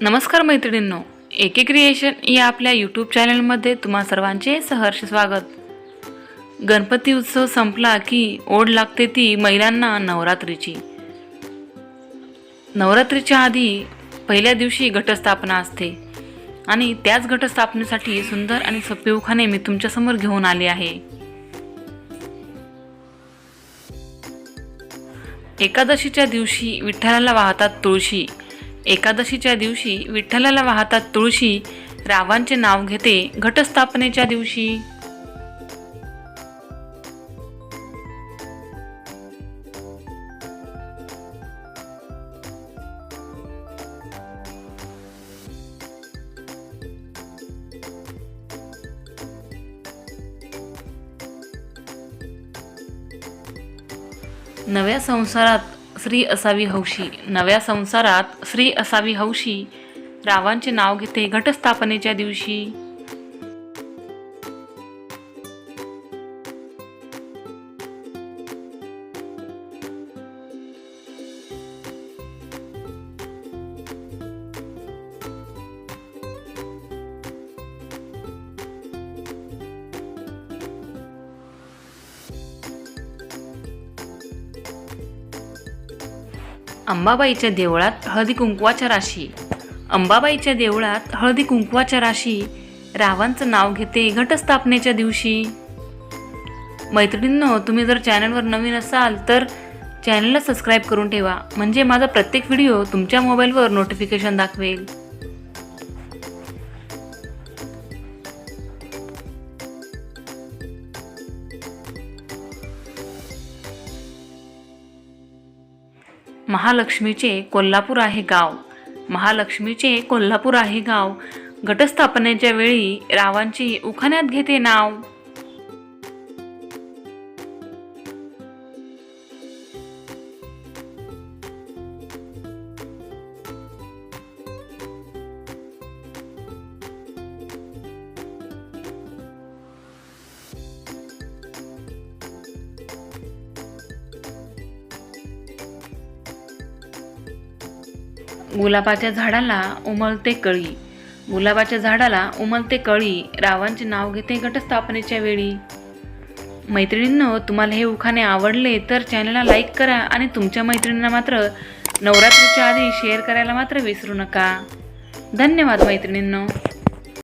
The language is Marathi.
नमस्कार मैत्रिणींनो एके क्रिएशन या आपल्या यूट्यूब चॅनलमध्ये तुम्हा सर्वांचे सहर्ष स्वागत. गणपती उत्सव संपला की ओढ लागते ती महिलांना नवरात्रीची. नवरात्रीच्या आधी पहिल्या दिवशी घटस्थापना असते आणि त्याच घटस्थापनेसाठी सुंदर आणि सोपे उखाणे मी तुमच्यासमोर घेऊन आले आहे. एकादशीच्या दिवशी विठ्ठलाला वाहतात तुळशी. एकादशीच्या दिवशी विठ्ठलाला वाहतात तुळशी रावांचे नाव घेते घटस्थापनेच्या दिवशी. नव्या संसारात स्त्री असावी हौशी. नव्या संसारात स्त्री असावी हौशी रावांचे नाव घेते घटस्थापनेच्या दिवशी. अंबाबाईच्या देवळात हळदी कुंकवाच्या राशी. अंबाबाईच्या देवळात हळदी कुंकवाच्या राशी. रावांचं नाव घेते घटस्थापनेच्या दिवशी. मैत्रिणींनो तुम्ही जर चॅनलवर नवीन असाल तर चॅनलला सबस्क्राईब करून ठेवा. म्हणजे माझा प्रत्येक व्हिडिओ तुमच्या मोबाईलवर नोटिफिकेशन दाखवेल. महालक्ष्मीचे कोल्हापूर आहे गाव. महालक्ष्मीचे कोल्हापूर आहे गाव. घटस्थापनेच्या वेळी रावांची उखाण्यात घेते नाव. गुलाबाच्या झाडाला उमलते कळी. गुलाबाच्या झाडाला उमलते कळी रावांचे नाव घेते घटस्थापनेच्या वेळी. मैत्रिणींनो तुम्हाला हे उखाणे आवडले तर चॅनलला लाईक करा आणि तुमच्या मैत्रिणींना मात्र नवरात्रीच्या आधी शेअर करायला मात्र विसरू नका. धन्यवाद मैत्रिणींनो.